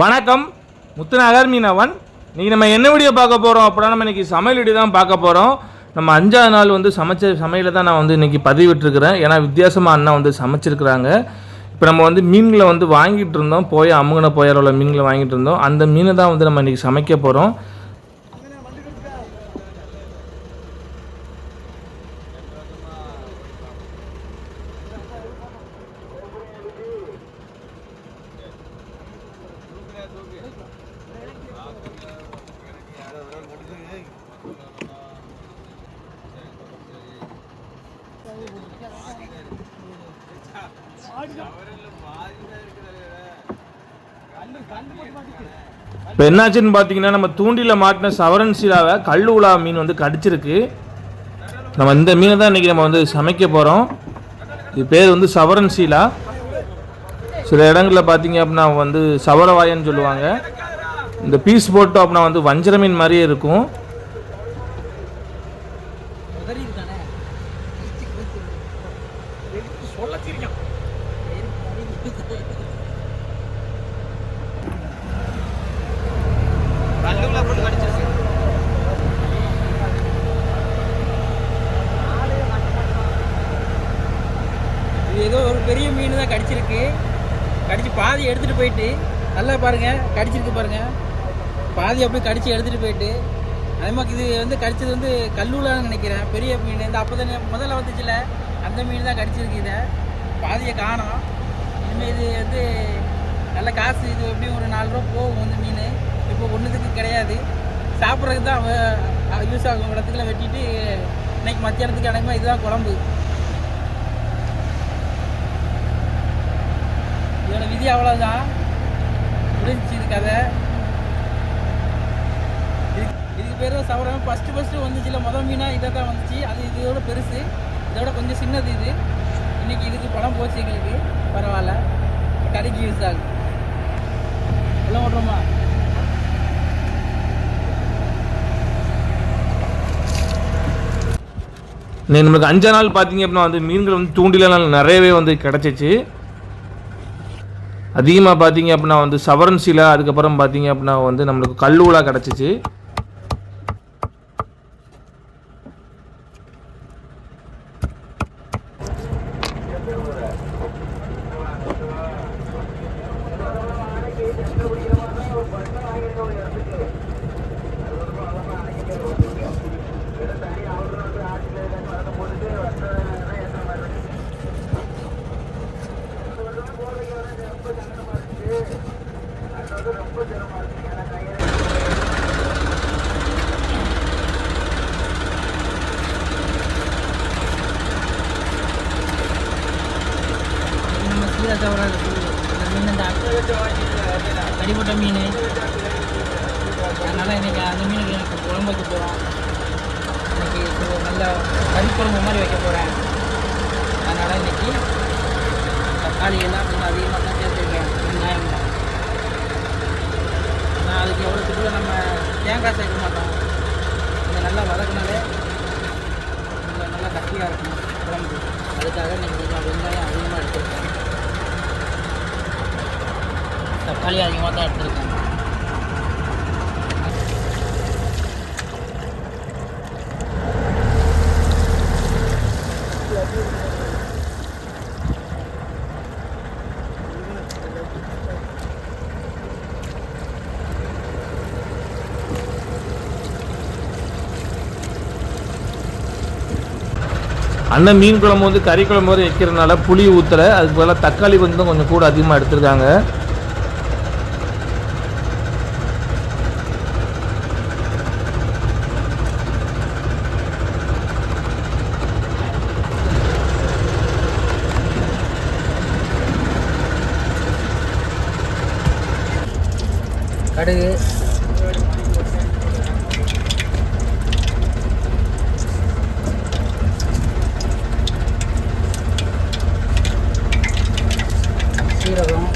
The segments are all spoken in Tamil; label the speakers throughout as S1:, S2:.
S1: வணக்கம். முத்துநகர் மீனவன். இன்றைக்கி நம்ம என்ன வீடியோ பார்க்க போகிறோம் அப்படின்னா நம்ம இன்றைக்கி சமையல் வீடியோ தான் பார்க்க போகிறோம் நம்ம அஞ்சாவது நாள் வந்து சமைச்ச சமையலை தான் நான் வந்து இன்றைக்கி பதிவிட்டுருக்கிறேன். ஏன்னா வித்தியாசமாக அண்ணா வந்து சமைச்சிருக்கிறாங்க. இப்போ நம்ம வந்து மீன்களை வந்து வாங்கிட்டு இருந்தோம். போய் அமுங்கின போயார உள்ள மீன்களை வாங்கிட்டு இருந்தோம். அந்த மீனை தான் வந்து நம்ம இன்றைக்கி சமைக்க போகிறோம் இப்போ என்னாச்சுன்னு பார்த்தீங்கன்னா நம்ம தூண்டில மாட்டின சவரன் சீலாவை கல் உலா மீன் வந்து கடிச்சிருக்கு. நம்ம இந்த மீனை தான் இன்றைக்கி நம்ம வந்து சமைக்க போகிறோம் இது பேர் வந்து சவரன் சீலா. சில இடங்களில் பார்த்தீங்க அப்படின்னா வந்து சவரவாயன்னு சொல்லுவாங்க. இந்த பீஸ் போட்டோம் அப்படின்னா வந்து வஞ்சர மீன் மாதிரியே இருக்கும்
S2: இது ஏதோ ஒரு பெரிய மீன் தான் கடிச்சிருக்கு கடிச்சு பாதி எடுத்துட்டு போயிட்டு நல்லா பாருங்க கடிச்சிருக்கு பாருங்க. பாதி அப்படியே கடிச்சு எடுத்துகிட்டு போயிட்டு அதே மாதிரி இது வந்து கடிச்சது வந்து கல்லூலான்னு நினைக்கிறேன். பெரிய மீன். இந்த அப்போ தானே முதல்ல வந்துச்சுல அந்த மீன் தான் கடிச்சிருக்கு இதை. பாதியை காணோம். இனிமேல் இது வந்து நல்ல காசு இது எப்படியும் ஒரு நாலு ரூபா போகும் இந்த மீன். இப்போ ஒன்றுத்துக்கு கிடையாது. சாப்பிட்றதுக்கு தான் யூஸ் ஆகும். இடத்துக்குலாம் வெட்டிட்டு இன்னைக்கு மத்தியானத்துக்கு அனைமா இதுதான் குழம்பு. இதோட விதி அவ்வளோதான் முடிஞ்சிச்சு இது கதை. இதுக்கு இதுக்கு பேர் சவரம். ஃபஸ்ட்டு ஃபஸ்ட்டு வந்துச்சுல மொதல் மீனாக இதை தான் வந்துச்சு. அது இதோட பெருசு. இதோட கொஞ்சம் சின்னது இது. இன்றைக்கி இதுக்கு பணம் போச்சு எங்களுக்கு. பரவாயில்ல. கடைக்கு யூஸ் ஆகுது. எல்லாம் ஓட்டுறோமா?
S1: இன்னைக்கு நம்மளுக்கு அஞ்சா நாள் பார்த்தீங்க அப்படின்னா வந்து மீன்கள் வந்து தூண்டிலாம் நிறையவே வந்து கிடச்சிச்சு. அதிகமாக பார்த்தீங்க அப்படின்னா வந்து சவரன் சிலை அதுக்கப்புறம் பார்த்தீங்க அப்படின்னா வந்து நம்மளுக்கு கல்லூலா கிடச்சிச்சு
S2: நம்ம சீரா சவரா இந்த மீன் அந்த கடிப்பட்ட மீன் அதனால் இன்னைக்கு அந்த மீனுக்கு எனக்கு குழம்பு வைக்க போகிறோம் இன்னைக்கு ஒரு நல்ல கறி குழம்பு மாதிரி வைக்க போகிறேன் அதனால் இன்னைக்கு தக்காளி எல்லாம் கொஞ்சம் அதிகமாக தான் சேர்த்துருக்கேன் வெங்காயம் நான் அதுக்கு எவ்வளோ திட்டுல நம்ம தேங்காய் சேர்க்க மாட்டோம் இதை நல்லா வதக்கினாலே கொஞ்சம் நல்லா கட்டியாக இருக்கும் குழம்பு அதுக்காக நீங்கள் கொஞ்சம் வெங்காயம் அதிகமாக எடுத்துருக்கேன் தக்காளி அதிகமாக தான் எடுத்துருக்கேன்.
S1: அண்ணன் மீன் குழம்பு வந்து கறி குழம்பு வரை வைக்கிறதுனால புளி ஊற்றலை அதுக்கு பதிலாக தக்காளி வந்து கொஞ்சம் கூட அதிகமாக எடுத்திருக்காங்க.
S2: கடுகு சீரகம்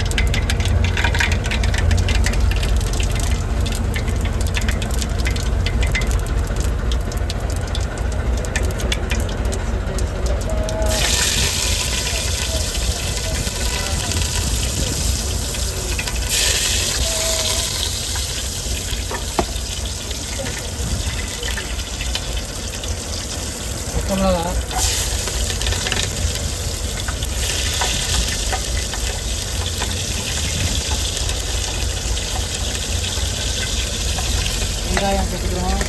S2: வெங்காயம் சேர்த்துக்கிறோம்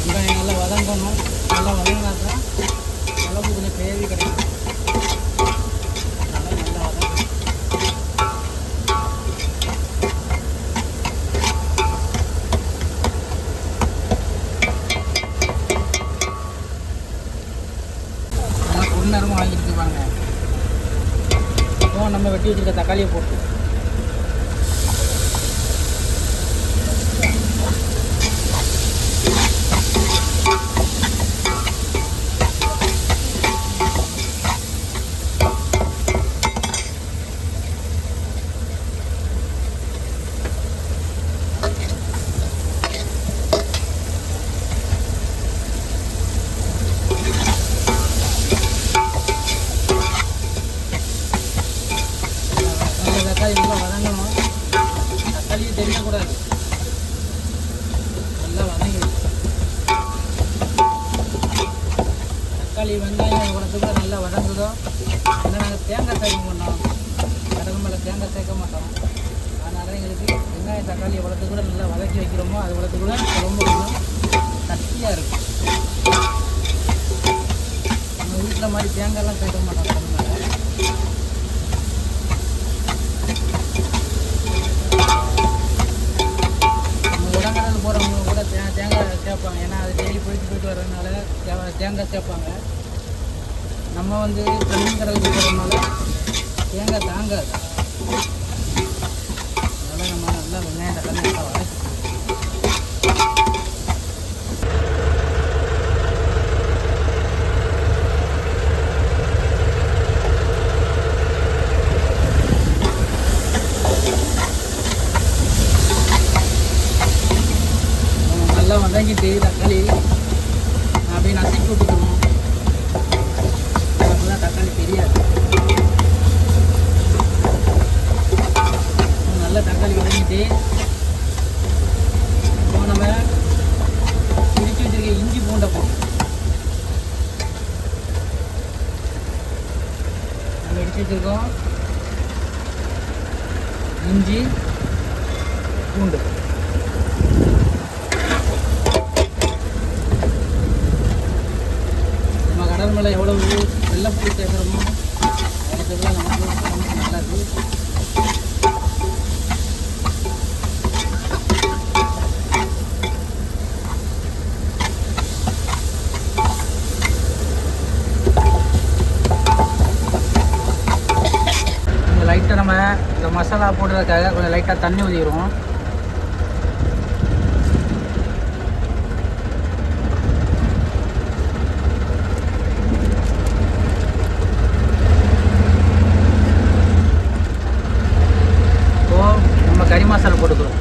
S2: வெங்காயம் நல்லா வதங்கணும் நல்லா வதங்கினா தான் குழம்பு கொஞ்சம் கிரேவி கிடைக்கும் நல்லா நல்லா வதங்கணும் நல்லா பொன்னரமாக வாங்கிட்டு பாருங்க இப்போ நம்ம வெட்டி வச்சுருக்க தக்காளியை போட்டு நல்ல தக்காளி நல்லா வதங்கணும் தக்காளியும் தெரியக்கூடாது நல்லா வதங்கிடும் தக்காளி வெங்காயம் இவ்வளோத்துக்குள்ள நல்லா வதங்குதோ? ஏன்னா நாங்கள் தேங்காய் சேர்க்க மாட்டோம். கடல் மேலே தேங்காய் சேர்க்க மாட்டோம். அதனால் எங்களுக்கு வெங்காயம் தக்காளி எவ்வளோத்துக்குள்ள நல்லா வதக்கி வைக்கிறோமோ அது இவ்வளோத்துக்குள்ள ரொம்ப சக்தியாக இருக்கும். நம்ம வீட்டில் மாதிரி தேங்காய்லாம் சேர்க்க மாட்டோம் போகிறவங்க கூட தே தேங்காய் சேர்ப்பாங்க ஏன்னா அது டெய்லி போயிட்டு போயிட்டு வர்றதுனால தே- தேங்காய் சேர்ப்பாங்க நம்ம வந்து தண்ணி இருக்கிறதுனால போகிறதுனால தேங்காய் தாங்காது. அதனால் நம்ம நல்லா வெங்காயம் தக்காளி நல்லா வதக்கி நம்ம நல்லா வதங்கிட்டு தக்காளி அப்படியே நசுக்கி விட்டுக்கணும் அப்பதான் தக்காளி தெரியாது நல்லா தக்காளி வதங்கிட்டு இப்போ நம்ம பிரித்து வச்சிருக்க இஞ்சி பூண்டை போட்டு நம்ம இடிச்சு வச்சிருக்கோம் இஞ்சி பூண்டு நம்ம கடல் மேலே எவ்வளவு வெள்ளைப்பூடி சேர்க்குறோமோ அதுக்கெல்லாம் நமக்கு நமக்கு லைட்டாக நம்ம இந்த மசாலா போடுறதுக்காக கொஞ்சம் லைட்டாக தண்ணி ஊற்றிடுவோம் இப்போ நம்ம கறி மசாலா போட்டுக்கிறோம்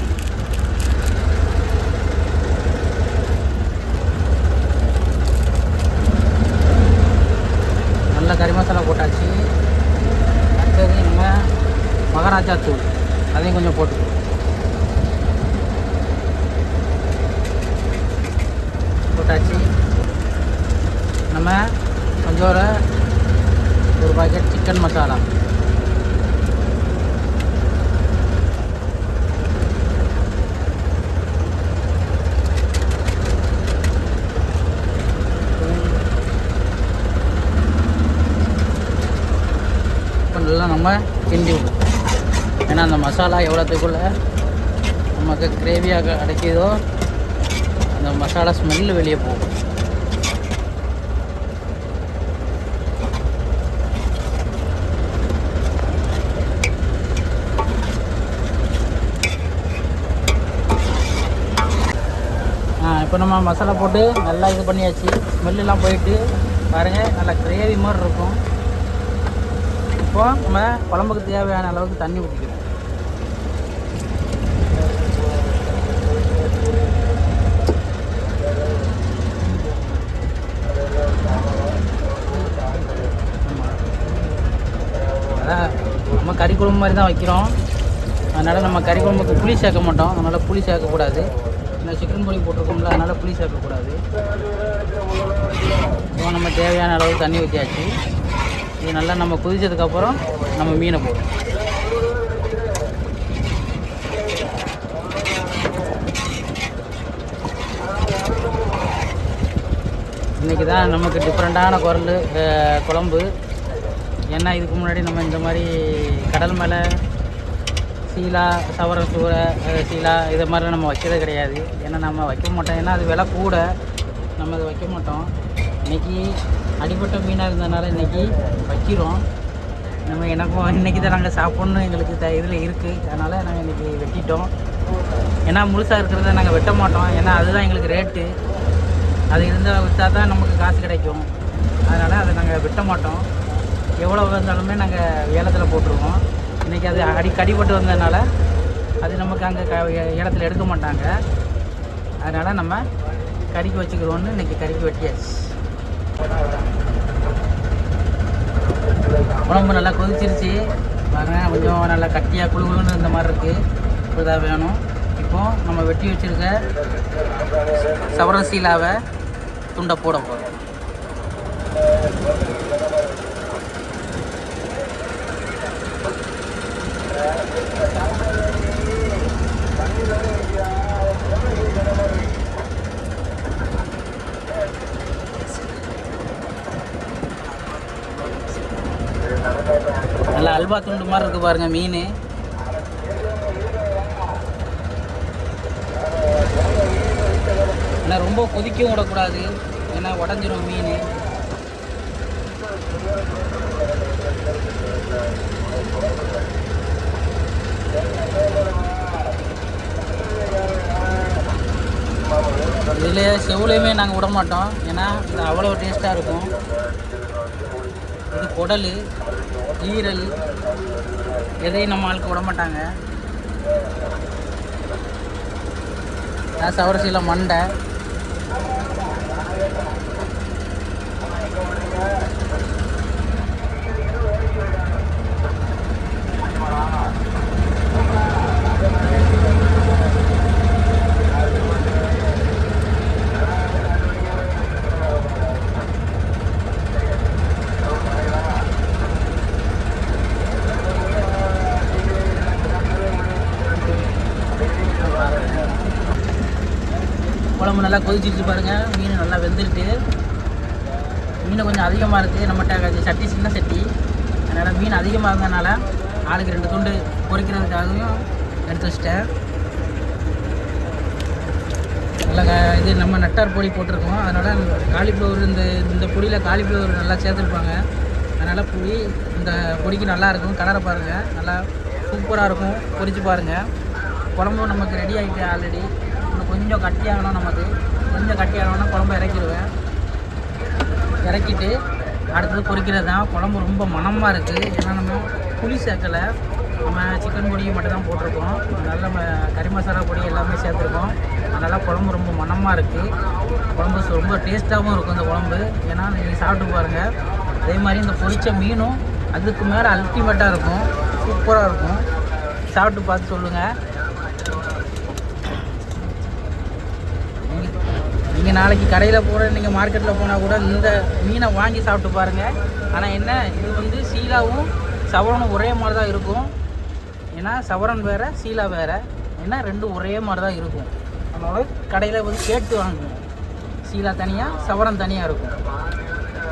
S2: நல்ல கறி மசாலா போட்டாச்சு அடுத்தது நம்ம மகாராஜா தூள் அதையும் கொஞ்சம் போட்டுக்கிறோம் போட்டாச்சு நம்ம கொஞ்சம் ஒரு ஒரு பாக்கெட் சிக்கன் மசாலா இப்போ நல்லா நம்ம கிண்டி விடுவோம் ஏன்னா அந்த மசாலா எவ்வளோத்துக்குள்ள நமக்கு கிரேவியாக அடைக்கிதோ அந்த மசாலா ஸ்மெல்லு வெளியே போகும். இப்போ நம்ம மசாலா போட்டு நல்லா இது பண்ணியாச்சு. ஸ்மெல்லாம் போயிட்டு பாருங்கள் நல்லா கிரேவி மாதிரி இருக்கும். இப்போ நம்ம குழம்புக்கு தேவையான அளவுக்கு தண்ணி ஊற்றிக்கிறோம் குழம்பு மாதிரி தான் வைக்கிறோம். அதனால் நம்ம கறி குழம்புக்கு புளி சேர்க்க மாட்டோம். அதனால் புளி சேர்க்கக்கூடாது. இந்த சிக்கன் பொடி போட்டிருக்கோம்ல அதனால் புளி சேர்க்கக்கூடாது. இப்போ நம்ம தேவையான அளவு தண்ணி ஊற்றியாச்சு இது நல்லா நம்ம குதிச்சதுக்கப்புறம் நம்ம மீனை போடுவோம் இன்றைக்கி தான் நமக்கு டிஃப்ரெண்ட்டான குரல் குழம்பு. ஏன்னா இதுக்கு முன்னாடி நம்ம இந்த மாதிரி கடல் மேலே சீலா சவர சூரை சீலா இதை மாதிரிலாம் நம்ம வைக்கிறது கிடையாது. ஏன்னா நம்ம வைக்க மாட்டோம். ஏன்னா அது விலை கூட. நம்ம அதை வைக்க மாட்டோம். இன்றைக்கி அடிப்பட்ட மீனாக இருந்ததுனால இன்றைக்கி வைக்கிறோம். நம்ம எனக்கும் இன்றைக்கி தான் நாங்கள் சாப்பிட்ணும் எங்களுக்கு த இதில் இருக்குது அதனால் நாங்கள் இன்றைக்கி வெட்டிட்டோம். ஏன்னா முழுசாக இருக்கிறத நாங்கள் வெட்ட மாட்டோம். ஏன்னா அதுதான் எங்களுக்கு ரேட்டு அது இருந்தால் விற்றா தான் நமக்கு காசு கிடைக்கும். அதனால் அதை நாங்கள் வெட்ட மாட்டோம். எவ்வளோ வந்தாலுமே நாங்கள் ஏலத்தில் போட்டுருவோம். இன்றைக்கி அது அடி கடிபட்டு வந்ததுனால அது நமக்கு அங்கே க ஏலத்தில் எடுக்க மாட்டாங்க. அதனால் நம்ம கறிக்கு வச்சுக்கிறோன்னு இன்றைக்கி கறிக்கு வெட்டியாச்சு. உடம்பு நல்லா கொதிச்சிருச்சு. பாருங்கள் கொஞ்சம் நல்லா கட்டியாக குழுகுழுன்னு இந்த மாதிரி இருக்குது இப்போதான் வேணும். இப்போது நம்ம வெட்டி வச்சுருக்க சவரசீலாவை துண்டை போட போகிறோம் நல்லா அல்வா துண்டு மாதிரி இருக்குது பாருங்க மீன். ஆனால் ரொம்ப கொதிக்கவும் விடக்கூடாது. ஏன்னா உடஞ்சிரும் மீன். இதில் செவுலையுமே நாங்கள் விட மாட்டோம். ஏன்னா இது அவ்வளோ டேஸ்ட்டாக இருக்கும். குடல் ஈரல் எதையும் நம்ம ஆளுக்கு விட மாட்டாங்க. சவரசியில் மண்டை. குழம்பு நல்லா கொதிச்சிருச்சு பாருங்கள் மீன் நல்லா வெந்துருட்டு மீன் கொஞ்சம் அதிகமாக இருக்குது நம்மகிட்ட சட்டி சின்ன சட்டி. அதனால் மீன் அதிகமாக இருந்ததுனால ஆளுக்கு ரெண்டு துண்டு பொரிக்கிறதுக்காகவும் எடுத்து வச்சிட்டேன். நல்லா க- இது நம்ம நட்டார் பொடி போட்டிருக்கோம். அதனால் காலிஃப்ளவர் இந்த இந்த பொடியில் காலிஃப்ளவர் நல்லா சேர்த்துருப்பாங்க. அதனால் பொடி இந்த பொடிக்கு நல்லா இருக்கும். கலரை பாருங்கள் நல்லா சூப்பராக இருக்கும். பொறிச்சு பாருங்கள் குழம்பும் நமக்கு ரெடி ஆகிட்டு ஆல்ரெடி கொஞ்சம் கட்டியாகணும் நமக்கு கொஞ்சம் கட்டியாகணும்னா குழம்பு இறக்கிடுவேன். இறக்கிட்டு அடுத்தது பொரிக்கிறது தான். குழம்பு ரொம்ப மணமாக இருக்குது ஏன்னா நம்ம புளி சேர்க்கலை. நம்ம சிக்கன் பொடியை மட்டும் தான் போட்டிருக்கோம். அதனால் நம்ம கறி மசாலா பொடி எல்லாமே சேர்த்துருக்கோம். அதனால் குழம்பு ரொம்ப மணமாக இருக்குது குழம்பு ரொம்ப டேஸ்ட்டாகவும் இருக்கும் இந்த குழம்பு. ஏன்னா நீங்கள் சாப்பிட்டு பாருங்கள் அதே மாதிரி இந்த பொரித்த மீனும் அதுக்கு மேலே அல்டிமேட்டாக இருக்கும். சூப்பராக இருக்கும். சாப்பிட்டு பார்த்து சொல்லுங்கள் நீங்கள் நாளைக்கு கடையில் போகிற நீங்கள் மார்க்கெட்டில் போனால் கூட இந்த மீனை வாங்கி சாப்பிட்டு பாருங்கள் ஆனால் என்ன இது வந்து சீலாவும் சவரனும் ஒரே மாதிரி தான் இருக்கும். ஏன்னா சவரன் வேறு சீலா வேறு. ஏன்னா ரெண்டும் ஒரே மாதிரி தான் இருக்கும். அதனால் கடையில் வந்து கேட்டு வாங்குங்க. சீலா தனியாக சவரன் தனியாக இருக்கும்.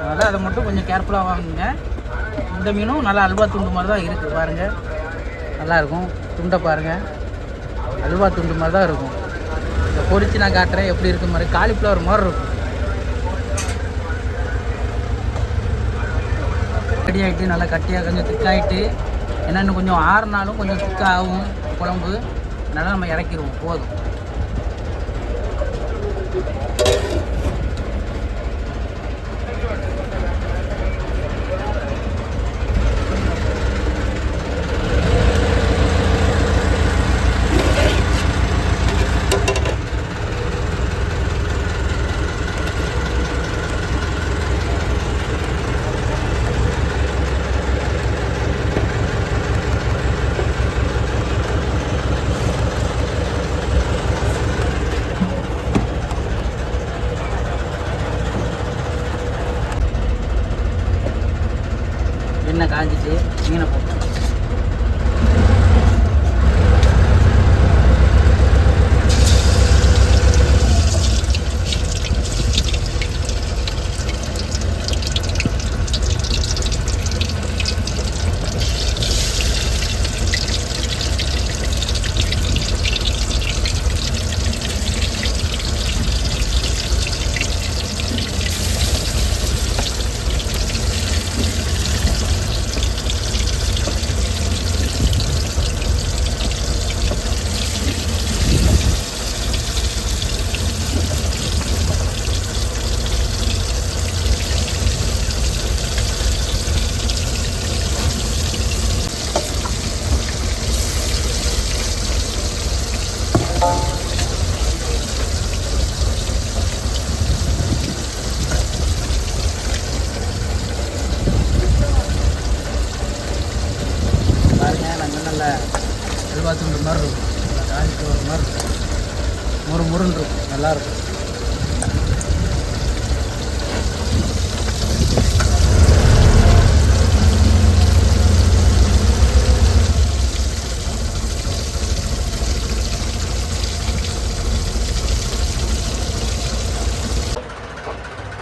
S2: அதனால் அதை மட்டும் கொஞ்சம் கேர்ஃபுல்லாக வாங்குங்க. இந்த மீனும் நல்லா அல்வா துண்டு மாதிரி தான் இருக்குது பாருங்கள் நல்லாயிருக்கும் துண்டை பாருங்கள் அல்வா துண்டு மாதிரி தான் இருக்கும். பொறிச்சு நான் காட்டுறேன். எப்படி இருக்கு மாதிரி காலிஃப்ளவர் மாதிரி இருக்கும். ரெடி ஆகிட்டு நல்லா கட்டியாக கொஞ்சம் திக்காயிட்டு ஏன்னா இன்னும் கொஞ்சம் ஆறுனாலும் கொஞ்சம் திக்காகும் குழம்பு. அதனால் நம்ம இறக்கிடுவோம். போதும்.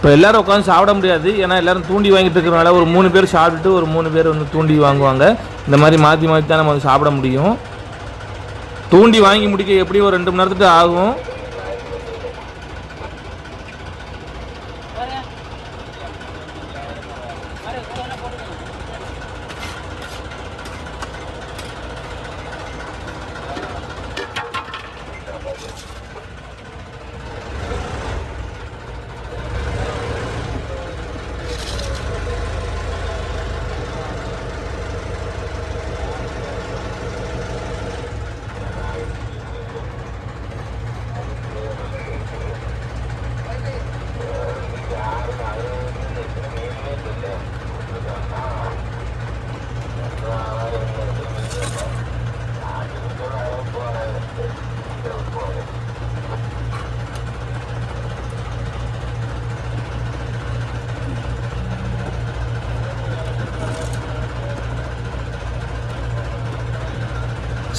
S3: இப்போ எல்லோரும் உட்காந்து சாப்பிட முடியாது. ஏன்னா எல்லோரும் தூண்டி வாங்கிட்டு இருக்கிறனால ஒரு மூணு பேர் சாப்பிட்டுட்டு ஒரு மூணு பேர் வந்து தூண்டி வாங்குவாங்க. இந்த மாதிரி மாற்றி மாற்றி தான் நம்ம வந்து சாப்பிட முடியும். தூண்டி வாங்கி முடிக்க எப்படியும் ஒரு ரெண்டு மணி நேரத்துக்கு ஆகும்.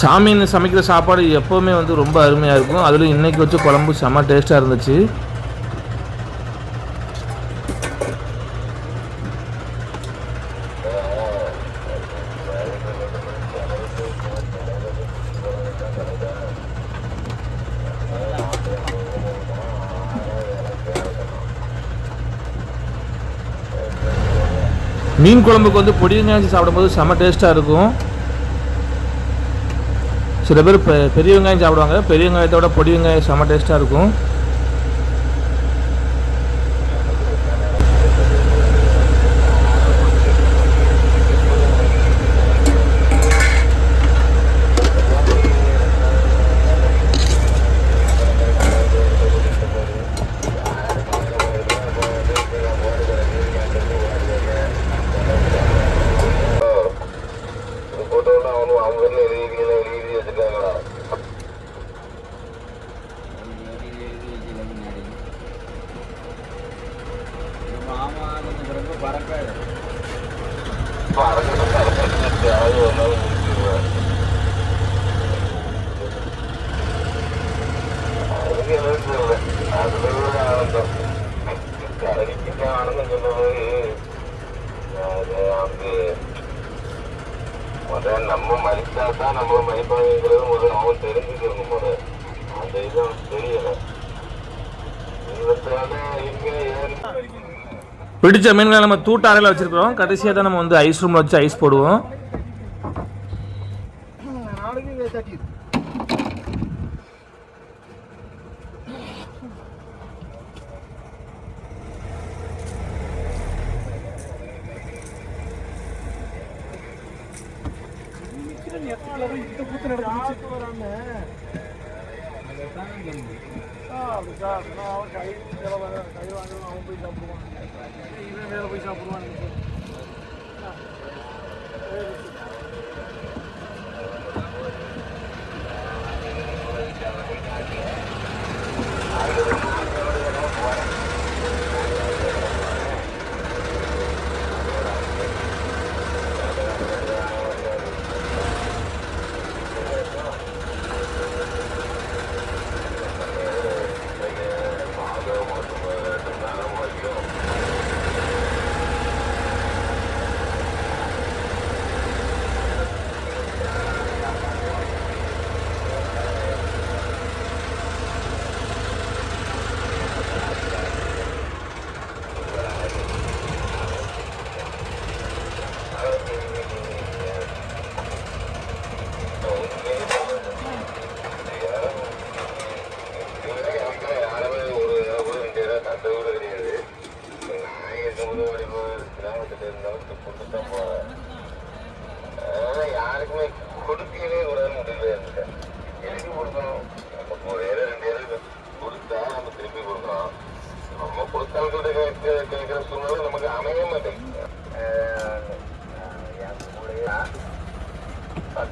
S3: சாமின்னு சமைக்கிற சாப்பாடு எப்போவுமே வந்து ரொம்ப அருமையாக இருக்கும். அதில் இன்றைக்கி வச்ச குழம்பு செம்ம டேஸ்ட்டாக இருந்துச்சு. மீன் குழம்புக்கு வந்து பொடி சாப்பிடும்போது செம்ம டேஸ்ட்டாக இருக்கும். சில பேர் பெ- பெரிய வெங்காயம் சாப்பிடுவாங்க. பெரிய வெங்காயத்தோட பொடி வெங்காயம் செம்ம டேஸ்ட்டாக இருக்கும்
S4: போட்டோன்னா அவனும் அவங்க வீட்டில் எழுதி எழுதி எழுதி வச்சிருக்காங்களா
S5: மாமா கொஞ்சம் ரொம்ப பறக்காது
S4: அது ஒரு நாள் முடிச்சிருவேன் அதுக்கு எதுவும் தெரியல அதுல ஒரு ஆனந்தம் கரடிக்கு ஆனந்தம் சொன்னது அது வந்து முதல்ல நம்ம மதித்தா தான் நம்ம மதிப்பாங்கிறது முதல்ல அவன் தெரிஞ்சுக்கணும் முதல்ல அந்த இது அவனுக்கு தெரியல இவற்றால இங்க ஏன்
S3: பிடிச்ச மீன்களை நம்ம தூட்ட அறையில் வச்சுருக்கிறோம். கடைசியாக தான் நம்ம வந்து ஐஸ் ரூமில் வச்சு ஐஸ் போடுவோம். வராம செலவாக ஐயோ ஐநூறு அவன் போய் சாப்பிடுவான் இவன் வேலை போய் சாப்பிடுவான்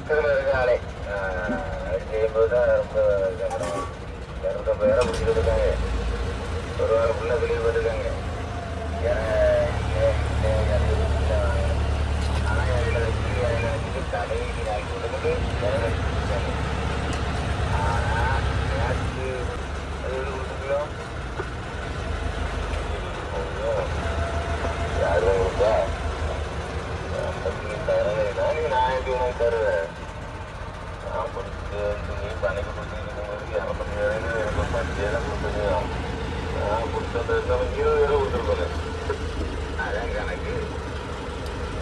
S3: பக்கத்தில் இருக்காளே செய்யும்போது தான் ரொம்ப இரநூத்தம்பது பேரை இருக்காங்க ஒரு வாரம் ஃபுல்லாக வெளியே ஆனால் அதில் ஆனால் கொடுத்தா நான் எப்படி உனக்கு தருவேன். நீ பணிக்கு கொடுத்துருக்கும் இரநூத்தம்பது எனக்கு ஒரு பத்து ஏழை கொடுத்தது நான் கொடுத்தது நம்ம இருபது ஏழை கொடுத்துருப்பேன் அதான் கணக்கு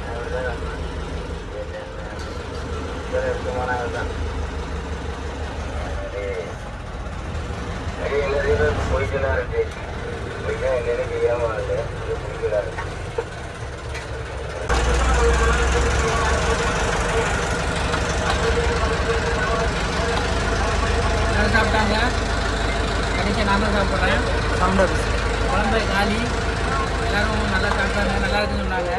S3: அப்படிதான் எடுத்துமானாங்க தான் எல்லாரையும் போய்க்கலாம் இருக்கு இல்லை போய்க்கலாம் இருக்கு
S2: எல்லாரும் சாப்பிட்டாங்க கடைசியாக நான் தான் சாப்பிட்றேன்.
S1: சாம்பார்.
S2: குழம்பு காலி எல்லாரும் நல்லா சாப்பிட்டாங்க. நல்லா இருக்குன்னு சொன்னாங்க.